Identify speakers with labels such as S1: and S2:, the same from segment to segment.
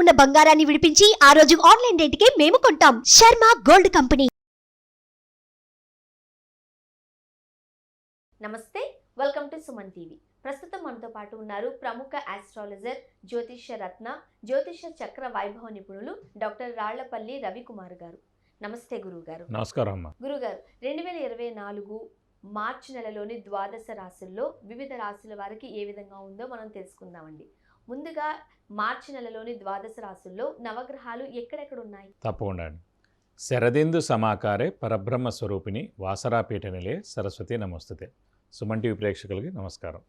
S1: ఉన్న బంగారాన్ని విడిపించి ఆ రోజు ఆన్లైన్ రేటుకే మేము కొంటాం. Sharma gold company.
S2: నమస్తే వెల్కమ్ టు సుమన్ టీవీ. ప్రస్తుతం మనతో పాటు ఉన్నారు ప్రముఖ ఆస్ట్రాలజర్ జ్యోతిష్య రత్న జ్యోతిష్య చక్ర వైభవ నిపుణులు డాక్టర్ రాళ్ళపల్లి రవికుమార్ గారు. నమస్తే గురువు గారు
S3: నమస్కారం అమ్మ.
S2: గురుగారు రెండు వేల ఇరవై నాలుగు మార్చి నెలలోని ద్వాదశ రాశుల్లో వివిధ రాశుల వారికి ఏ విధంగా ఉందో మనం తెలుసుకుందామండి. ముందుగా మార్చి నెలలోని ద్వాదశ రాశుల్లో నవగ్రహాలు ఎక్కడెక్కడ ఉన్నాయి
S3: తప్పకుండా శరదేందు సమాకారే పరబ్రహ్మ స్వరూపిణి వాసరాపీఠ నిలే సరస్వతి నమస్తుతే. సుమన్ టీవీ ప్రేక్షకులకి నమస్కారం.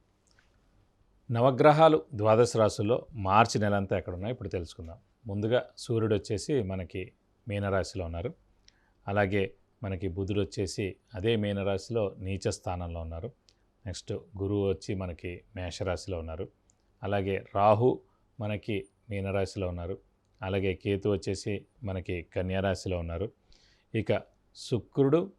S3: నవగ్రహాలు ద్వాదశ రాశుల్లో మార్చి నెలంతా ఎక్కడ ఉన్నాయో ఇప్పుడు తెలుసుకుందాం. ముందుగా సూర్యుడు వచ్చేసి మనకి మీనరాశిలో ఉన్నారు. అలాగే మనకి బుధుడు వచ్చేసి అదే మీనరాశిలో నీచ స్థానంలో ఉన్నారు. నెక్స్ట్ గురువు వచ్చి మనకి మేషరాశిలో ఉన్నారు. అలాగే రాహు మనకి మీనరాశిలో ఉన్నారు. అలాగే కేతు వచ్చేసి మనకి కన్యారాశిలో ఉన్నారు. ఇక శుక్రుడు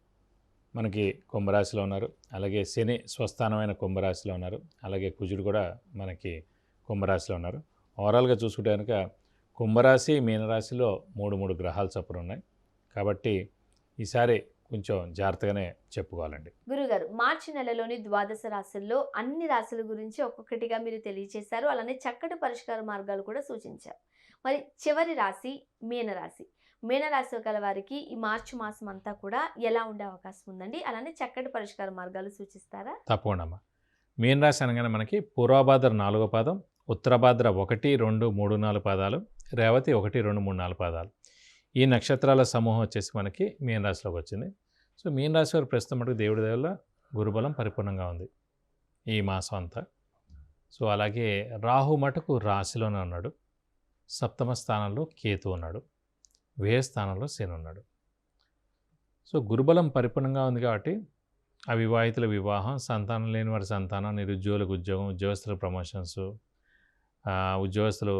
S3: మనకి కుంభరాశిలో ఉన్నారు. అలాగే శని స్వస్థానమైన కుంభరాశిలో ఉన్నారు. అలాగే కుజుడు కూడా మనకి కుంభరాశిలో ఉన్నారు. ఓవరాల్గా చూసుకుంటే కనుక కుంభరాశి మీనరాశిలో మూడు మూడు గ్రహాలు చొప్పున ఉన్నాయి. కాబట్టి ఈసారి కొంచెం జాగ్రత్తగానే చెప్పుకోవాలండి.
S2: గురుగారు మార్చి నెలలోని ద్వాదశ రాశుల్లో అన్ని రాశుల గురించి ఒక్కొక్కటిగా మీరు తెలియచేశారు. అలానే చక్కటి పరిష్కార మార్గాలు కూడా సూచించారు. మరి చివరి రాశి మీనరాశి. మీనరాశి గల వారికి ఈ మార్చి మాసం అంతా కూడా ఎలా ఉండే అవకాశం ఉందండి? అలానే చక్కటి పరిష్కార మార్గాలు సూచిస్తారా?
S3: తప్పకుండా మీనరాశి అనగానే మనకి పూర్వభాద్ర నాలుగో పాదం ఉత్తరభాద్ర ఒకటి రెండు మూడు నాలుగు పాదాలు రేవతి ఒకటి రెండు మూడు నాలుగు పాదాలు. ఈ నక్షత్రాల సమూహం వచ్చేసి మనకి మీన రాశిలోకి వచ్చింది. సో మీన రాశి వారు ప్రస్తుతం మటుకు దేవుడి దేవుల గురుబలం పరిపూర్ణంగా ఉంది ఈ మాసం అంతా. సో అలాగే రాహు మటుకు రాశిలోనే ఉన్నాడు. సప్తమ స్థానంలో కేతు ఉన్నాడు. వ్యయ స్థానంలో శని ఉన్నాడు. సో గురుబలం పరిపూర్ణంగా ఉంది కాబట్టి అవివాహితుల వివాహం సంతానం లేని వారి సంతానం నిరుద్యోగులకు ఉద్యోగం ఉద్యోగస్తుల ప్రమోషన్స్ ఉద్యోగస్తులు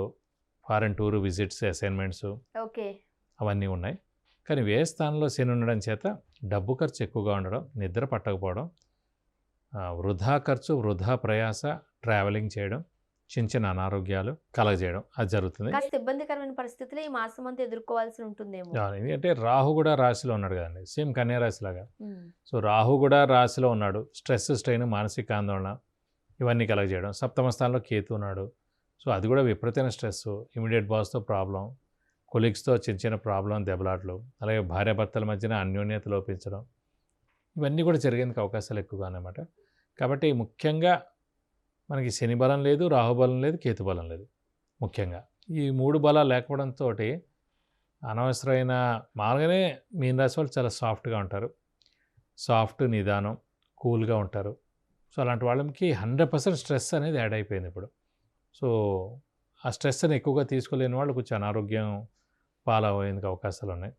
S3: foreign tour visits assignments
S2: okay.
S3: అవన్నీ ఉన్నాయి. కానీ వ్యయ స్థానంలో శని ఉండడం చేత డబ్బు ఖర్చు ఎక్కువగా ఉండడం నిద్ర పట్టకపోవడం వృధా ఖర్చు వృధా ప్రయాస ట్రావెలింగ్ చేయడం చిన్న చిన్న అనారోగ్యాలు కలగజేయడం అది జరుగుతుంది.
S2: కాస్త ఇబ్బందికరమైన పరిస్థితులు ఈ మాసం అంతా ఎదుర్కోవాల్సి ఉంటుందేమో.
S3: ఎందుకంటే రాహు కూడా రాశిలో ఉన్నాడు కదండి. సేమ్ కన్యా రాశిలాగా. సో రాహు కూడా రాశిలో ఉన్నాడు. స్ట్రెస్ స్ట్రెయిన్ మానసిక ఆందోళన ఇవన్నీ కలగజేయడం. సప్తమ స్థానంలో కేతు ఉన్నాడు. సో అది కూడా విపరీతమైన స్ట్రెస్ ఇమీడియట్ బాస్తో ప్రాబ్లం కొలీగ్స్తో చిన్న చిన్న ప్రాబ్లం దెబ్బలాట్లు అలాగే భార్యాభర్తల మధ్యన అన్యోన్యత లోపించడం ఇవన్నీ కూడా జరిగేందుకు అవకాశాలు ఎక్కువగా అన్నమాట. కాబట్టి ముఖ్యంగా మనకి శని బలం లేదు రాహు బలం లేదు కేతు బలం లేదు ముఖ్యంగా. ఈ మూడు బలాలు లేకపోవడంతో అనవసరమైన మామూలుగానే మీనరాశి వాళ్ళు చాలా సాఫ్ట్గా ఉంటారు. సాఫ్ట్ నిదానం కూల్గా ఉంటారు. సో అలాంటి వాళ్ళకి హండ్రెడ్ పర్సెంట్ స్ట్రెస్ అనేది యాడ్ అయిపోయింది ఇప్పుడు. సో ఆ స్ట్రెస్ని ఎక్కువగా తీసుకోలేని వాళ్ళు కొంచెం అనారోగ్యం పాలయ్యేందుకు అవకాశాలు ఉన్నాయి.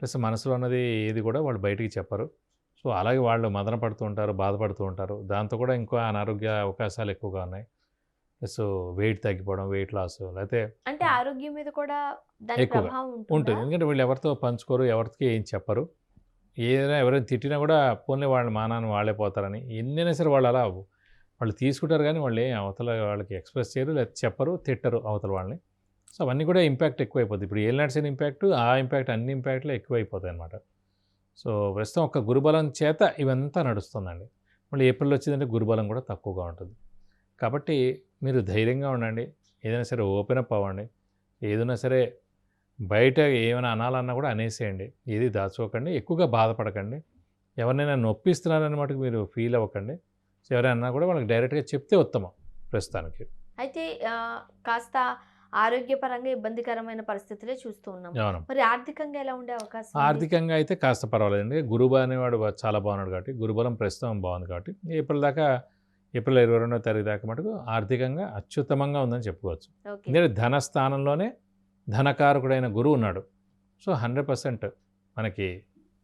S3: ప్లస్ మనసులో ఉన్నది ఏది కూడా వాళ్ళు బయటికి చెప్పరు. సో అలాగే వాళ్ళు మదన పడుతూ ఉంటారు బాధపడుతూ ఉంటారు. దాంతో కూడా ఇంకో అనారోగ్య అవకాశాలు ఎక్కువగా ఉన్నాయి. ప్లస్ వెయిట్ తగ్గిపోవడం వెయిట్ లాస్ లేకపోతే
S2: అంటే ఆరోగ్యం మీద కూడా
S3: ఎక్కువగా ఉంటుంది? ఎందుకంటే వీళ్ళు ఎవరితో పంచుకోరు ఎవరికి ఏం చెప్పరు. ఏదైనా ఎవరైనా తిట్టినా కూడా పోన్లే వాళ్ళ మానాన్ని వాళ్ళే పోతారని ఎన్నైనా సరే వాళ్ళు అలా వాళ్ళు తీసుకుంటారు కానీ వాళ్ళు ఏం అవతల వాళ్ళకి ఎక్స్ప్రెస్ చేయరు లేదా చెప్పరు తిట్టరు అవతల వాళ్ళని. సో అవన్నీ కూడా ఇంపాక్ట్ ఎక్కువైపోతుంది ఇప్పుడు ఏ నడిచిన ఇంపాక్ట్ ఆ ఇంపాక్ట్ అన్ని ఇంపాక్ట్లు ఎక్కువైపోతాయి అనమాట సో ప్రస్తుతం ఒక గురుబలం చేత ఇవంతా నడుస్తుందండి. మళ్ళీ ఏప్రిల్ వచ్చిందంటే గురుబలం కూడా తక్కువగా ఉంటుంది. కాబట్టి మీరు ధైర్యంగా ఉండండి. ఏదైనా సరే ఓపెన్ అప్ అవ్వండి. ఏదైనా సరే బయట ఏమైనా అనాలన్నా కూడా అనేసేయండి. ఏది దాచుకోకండి. ఎక్కువగా బాధపడకండి. ఎవరినైనా నొప్పిస్తున్నారని మటుకు మీరు ఫీల్ అవ్వకండి. ఎవరైనా కూడా వాళ్ళకి డైరెక్ట్గా చెప్తే ఉత్తమం ప్రస్తుతానికి.
S2: అయితే కాస్త ఆరోగ్యపరంగా ఇబ్బందికరమైన పరిస్థితులే చూస్తూ ఉన్నాం. మరి ఆర్థికంగా ఎలా ఉండే అవకాశం?
S3: ఆర్థికంగా అయితే కాస్త పర్వాలేదండి. గురుబ అనేవాడు చాలా బాగున్నాడు కాబట్టి గురుబలం ప్రస్తుతం బాగుంది కాబట్టి ఏప్రిల్ దాకా ఏప్రిల్ ఇరవై రెండో తారీఖు దాకా మటుకు ఆర్థికంగా అత్యుత్తమంగా ఉందని చెప్పుకోవచ్చు. ఎందుకంటే ధన స్థానంలోనే ధనకారకుడైన గురువు ఉన్నాడు. సో హండ్రెడ్ పర్సెంట్ మనకి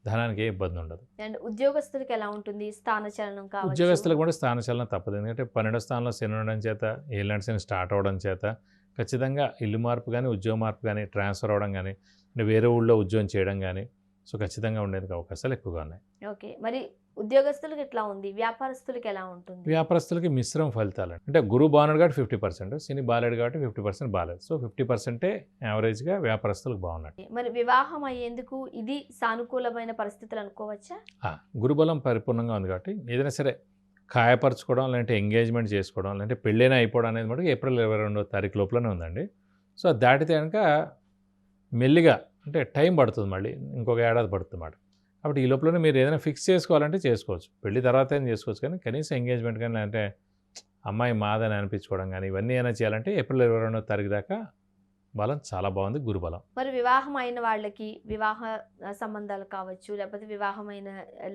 S3: ధనానికి ఏ ఇబ్బంది ఉండదు.
S2: అండ్ ఉద్యోగస్తులకి ఎలా ఉంటుంది? స్థానచలనం కావచ్చు.
S3: ఉద్యోగస్తులకు కూడా స్థానచలనం తప్పదు. ఎందుకంటే పన్నెండో స్థానంలో శని ఉండడం చేత ఏళ్ళనాటి శని స్టార్ట్ అవ్వడం చేత ఖచ్చితంగా ఇల్లు మార్పు కానీ ఉద్యోగ మార్పు కానీ ట్రాన్స్ఫర్ అవ్వడం కానీ అంటే వేరే ఊళ్ళో ఉద్యోగం చేయడం కానీ సో ఖచ్చితంగా ఉండేందుకు అవకాశాలు ఎక్కువగా ఉన్నాయి.
S2: ఓకే. మరి ఉద్యోగస్తులకు ఎట్లా ఉంది? వ్యాపారస్తులకు ఎలా ఉంటుంది?
S3: వ్యాపారస్తులకి మిశ్రమ ఫలితాలు అంటే గురువు బాగున్నాడు కాబట్టి ఫిఫ్టీ పర్సెంట్ శని బాలేడు కాబట్టి ఫిఫ్టీ పర్సెంట్ బాగాలేదు సో ఫిఫ్టీ పర్సెంటే యావరేజ్గా వ్యాపారస్తులకు బాగున్నాడు
S2: మరి వివాహం అయ్యేందుకు ఇది సానుకూలమైన పరిస్థితులు అనుకోవచ్చా?
S3: ఆ, గురుబలం పరిపూర్ణంగా ఉంది కాబట్టి ఏదైనా సరే ఖాయపరచుకోవడం లేదంటే ఎంగేజ్మెంట్ చేసుకోవడం లేదంటే పెళ్ళైన అయిపోవడం అనేది మటుకు ఏప్రిల్ ఇరవై రెండో తారీఖు లోపలనే ఉందండి. సో అది దాటితే కనుక మెల్లిగా అంటే టైం పడుతుంది మళ్ళీ ఇంకొక ఏడాది పడుతుంది మాట. కాబట్టి ఈ లోపలనే మీరు ఏదైనా ఫిక్స్ చేసుకోవాలంటే చేసుకోవచ్చు. పెళ్ళి తర్వాత అయినా చేసుకోవచ్చు కానీ కనీసం ఎంగేజ్మెంట్ కానీ లేదంటే అమ్మాయి మాదని అనిపించుకోవడం కానీ ఇవన్నీ అయినా చేయాలంటే ఏప్రిల్ ఇరవై రెండో తారీఖు దాకా బలం చాలా బాగుంది గురుబలం
S2: మరి వివాహం అయిన వాళ్ళకి వివాహ సంబంధాలు కావచ్చు లేకపోతే వివాహమైన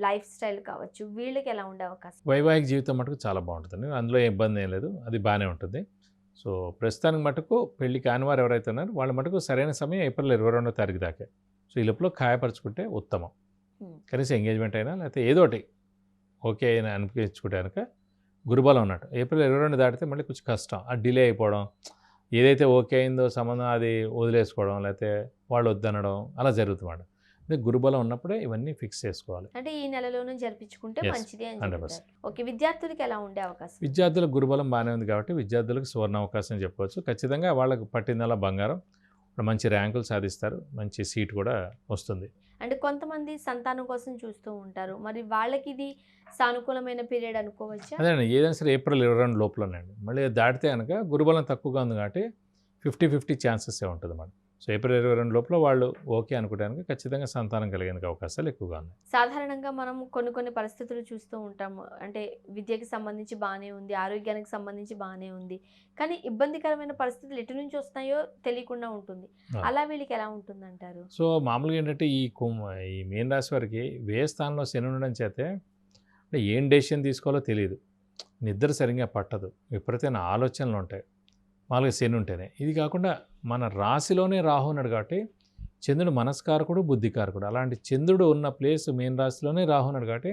S2: లైఫ్ స్టైల్ కావచ్చు వీళ్ళకి ఎలా ఉండే అవకాశం?
S3: వైవాహిక జీవితం మటుకు చాలా బాగుంటుంది అందులో ఇబ్బంది ఏం లేదు అది బాగానే ఉంటుంది. సో ప్రస్తుతానికి మటుకు పెళ్ళి కాని వారు ఎవరైతే ఉన్నారో వాళ్ళ మటుకు సరైన సమయం ఏప్రిల్ ఇరవై రెండో తారీఖు దాకే. సో ఈ లోపల ఖాయపరచుకుంటే ఉత్తమం. కనీసం ఎంగేజ్మెంట్ అయినా లేకపోతే ఏదో ఒకటి ఓకే అయినా అనిపించుకుంటే కనుక గురుబలం ఉన్నట్టు ఏప్రిల్ ఇరవై రెండు దాటితే మళ్ళీ కొంచెం కష్టం. ఆ డిలే అయిపోవడం ఏదైతే ఓకే అయిందో సంబంధం అది వదిలేసుకోవడం లేకపోతే వాళ్ళు వద్దనడం అలా అదే గురుబలం ఉన్నప్పుడే ఇవన్నీ ఫిక్స్ చేసుకోవాలి.
S2: అంటే ఈ నెలలోనే జరిపించుకుంటే మంచిది అని
S3: 100%.
S2: చెప్తారు. ఓకే విద్యార్థులకి ఎలా ఉండే అవకాశం?
S3: విద్యార్థులకు గురుబలం బాగానే ఉంది కాబట్టి విద్యార్థులకు సువర్ణ అవకాశం చెప్పవచ్చు ఖచ్చితంగా వాళ్ళకు పట్టిందల్లా బంగారం. మంచి ర్యాంకులు సాధిస్తారు మంచి సీట్ కూడా వస్తుంది.
S2: అంటే కొంతమంది సంతానం కోసం చూస్తూ ఉంటారు. మరి వాళ్ళకి ఇది సానుకూలమైన పీరియడ్ అనుకోవచ్చా?
S3: అదేనండి ఏదైనా సరే ఏప్రిల్ ఇరవై రెండు లోపలనండి. మళ్ళీ దాటితే కనుక గురుబలం తక్కువగా ఉంది కాబట్టి ఫిఫ్టీ ఫిఫ్టీ ఛాన్సెస్ ఉంటుంది అన్నమాట సో ఏప్రిల్ ఇరవై రెండు లోపల వాళ్ళు ఓకే అనుకోవడానికి ఖచ్చితంగా సంతానం కలిగేందుకు అవకాశాలు ఎక్కువగా ఉన్నాయి.
S2: సాధారణంగా మనం కొన్ని కొన్ని పరిస్థితులు చూస్తూ ఉంటాము. అంటే విద్యకి సంబంధించి బాగానే ఉంది ఆరోగ్యానికి సంబంధించి బాగానే ఉంది. కానీ ఇబ్బందికరమైన పరిస్థితులు ఎటు నుంచి వస్తాయో తెలియకుండా ఉంటుంది. అలా వీళ్ళకి ఎలా ఉంటుంది అంటారు
S3: సో మామూలుగా ఏంటంటే ఈ ఈ మీన రాశి వారికి వ్యయ స్థానంలో శని ఉండడం చేతే అంటే ఏం డెసిషన్ తీసుకోవాలో తెలియదు నిద్ర సరిగ్గా పట్టదు. విపరీతమైన ఆలోచనలు ఉంటాయి. మామూలుగా శని ఉంటేనే. ఇది కాకుండా మన రాశిలోనే రాహు ఉన్నాడు కాబట్టి చంద్రుడు మనస్కారకుడు బుద్ధికారకుడు. అలాంటి చంద్రుడు ఉన్న ప్లేస్ మీన రాశిలోనే రాహు ఉన్నాడు కాబట్టి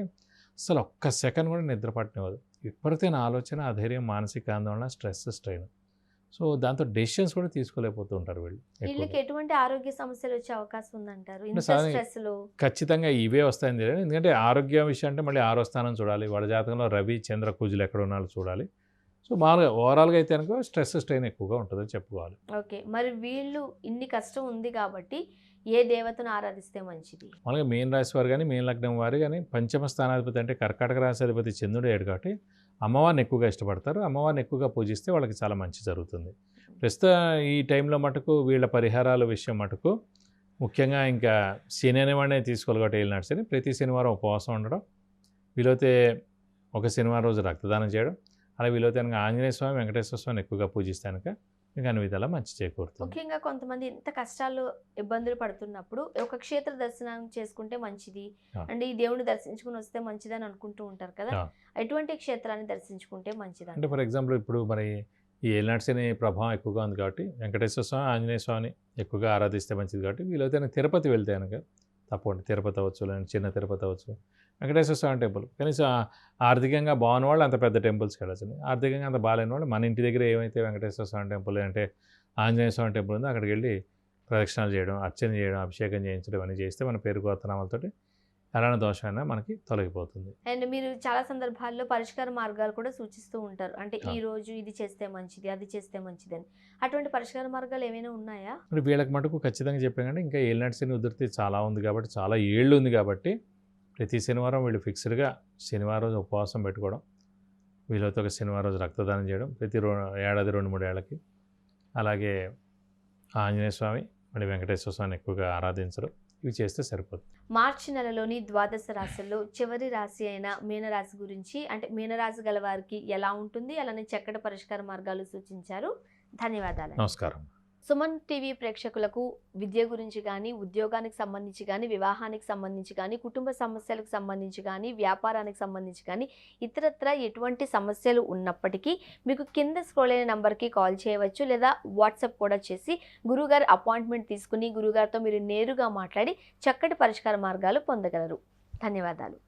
S3: అసలు ఒక్క సెకండ్ కూడా నిద్ర పట్టనివ్వదు. విపరీతమైన ఆలోచన అధైర్యం మానసిక ఆందోళన స్ట్రెస్ స్ట్రెయిన్. సో దాంతో డెసిషన్స్ కూడా తీసుకోలేకపోతూ ఉంటారు వీళ్ళు.
S2: వీళ్ళకి ఎటువంటి ఆరోగ్య సమస్యలు వచ్చే అవకాశం ఉందంటారు?
S3: ఖచ్చితంగా ఇవే వస్తాయని తెలియదు. ఎందుకంటే ఆరోగ్య విషయం అంటే మళ్ళీ ఆరో స్థానం చూడాలి. వాళ్ళ జాతకంలో రవి చంద్ర కుజులు ఎక్కడ ఉన్నారో చూడాలి. సో మామూలుగా ఓవరాల్గా అయితే అనుకో స్ట్రెస్ స్ట్రెయిన్ ఎక్కువగా ఉంటుందని చెప్పుకోవాలి.
S2: ఓకే. మరి వీళ్ళు ఇన్ని కష్టం ఉంది కాబట్టి ఏ దేవతను ఆరాధిస్తే మంచిది?
S3: మామూలుగా మెయిన్ రాశి వారు కానీ మెయిన్ లగ్నం వారు కానీ పంచమ స్థానాధిపతి అంటే కర్కాటక రాశి అధిపతి చంద్రుడు ఏడు కాబట్టి అమ్మవారిని ఎక్కువగా ఇష్టపడతారు. అమ్మవారిని ఎక్కువగా పూజిస్తే వాళ్ళకి చాలా మంచి జరుగుతుంది. ప్రస్తుతం ఈ టైంలో మటుకు వీళ్ళ పరిహారాల విషయం మటుకు ముఖ్యంగా ఇంకా శని అనేవాడినే తీసుకోవాలి కాబట్టి వెళ్ళినాడు శని. ప్రతి శనివారం ఉపవాసం ఉండడం వీలైతే ఒక శనివారం రోజు రక్తదానం చేయడం అలా వీలైతే కనుక ఆంజనేయ స్వామి వెంకటేశ్వర స్వామిని ఎక్కువగా పూజిస్తే కనుక మీకు అన్ని విధాలా మంచి చేకూరుతుంది.
S2: ముఖ్యంగా కొంతమంది ఎంత కష్టాలు ఇబ్బందులు పడుతున్నప్పుడు ఒక క్షేత్ర దర్శనం చేసుకుంటే మంచిది. అంటే ఈ దేవుని దర్శించుకుని వస్తే మంచిది అని అనుకుంటూ ఉంటారు కదా. ఎటువంటి క్షేత్రాన్ని దర్శించుకుంటే మంచిది
S3: అంటే ఫర్ ఎగ్జాంపుల్ ఇప్పుడు మరి ఈ ఏలినాటి శని ప్రభావం ఎక్కువగా ఉంది కాబట్టి వెంకటేశ్వర స్వామి ఆంజనేయ స్వామిని ఎక్కువగా ఆరాధిస్తే మంచిది కాబట్టి వీలైతే తిరుపతి వెళ్తే కనుక తప్పకుండా తిరుపతి అవ్వచ్చు లేదంటే చిన్న తిరుపతి అవ్వచ్చు. వెంకటేశ్వర స్వామి టెంపుల్. కనీసం ఆర్థికంగా బాగున్న వాళ్ళు అంత పెద్ద టెంపుల్స్కి వెళ్ళచ్చు ఆర్థికంగా అంత బాగాలేని వాళ్ళు మన ఇంటి దగ్గర ఏమైతే వెంకటేశ్వర స్వామి టెంపుల్ అంటే ఆంజనేయ స్వామి టెంపుల్ ఉందో అక్కడికి వెళ్ళి ప్రదక్షిణాలు చేయడం అర్చన చేయడం అభిషేకం చేయించడం అన్నీ చేస్తే మన పేరు గోత్రనామాలతోటి ఎలాంటి దోషమైనా మనకి తొలగిపోతుంది.
S2: అండ్ మీరు చాలా సందర్భాల్లో పరిష్కార మార్గాలు కూడా సూచిస్తూ ఉంటారు. అంటే. ఈ రోజు ఇది చేస్తే మంచిది అది చేస్తే మంచిది అని అటువంటి పరిష్కార మార్గాలు ఏమైనా ఉన్నాయా?
S3: వీళ్ళకి మటుకు ఖచ్చితంగా చెప్పాను ఇంకా ఏలినాటి శని ఉధృతి చాలా ఉంది కాబట్టి చాలా ఏళ్ళు ఉంది కాబట్టి ప్రతి శనివారం వీళ్ళు ఫిక్స్డ్గా శనివారం రోజు ఉపవాసం పెట్టుకోవడం వీళ్ళతో ఒక శనివారం రోజు రక్తదానం చేయడం ప్రతి రో ఏడాది రెండు మూడు ఏళ్ళకి. అలాగే ఆంజనేయ స్వామి మళ్ళీ వెంకటేశ్వర స్వామిని ఎక్కువగా ఆరాధించడం ఇవి చేస్తే సరిపోతుంది.
S2: మార్చి నెలలోని ద్వాదశ రాశుల్లో చివరి రాశి అయిన మీనరాశి గురించి అంటే మీనరాశి గల వారికి ఎలా ఉంటుంది? అలానే చక్కటి పరిష్కార మార్గాలు సూచించారు. ధన్యవాదాలు
S3: నమస్కారం.
S2: సుమన్ టీవీ ప్రేక్షకులకు విద్య గురించి కానీ ఉద్యోగానికి సంబంధించి కానీ వివాహానికి సంబంధించి కానీ కుటుంబ సమస్యలకు సంబంధించి కానీ వ్యాపారానికి సంబంధించి కానీ ఇతరత్ర ఎటువంటి సమస్యలు ఉన్నప్పటికీ మీకు కింద స్క్రోల్ అయిన నెంబర్కి కాల్ చేయవచ్చు లేదా వాట్సాప్ కూడా చేసి గురుగారు అపాయింట్మెంట్ తీసుకుని గురుగారితో మీరు నేరుగా మాట్లాడి చక్కటి పరిష్కార మార్గాలు పొందగలరు. ధన్యవాదాలు.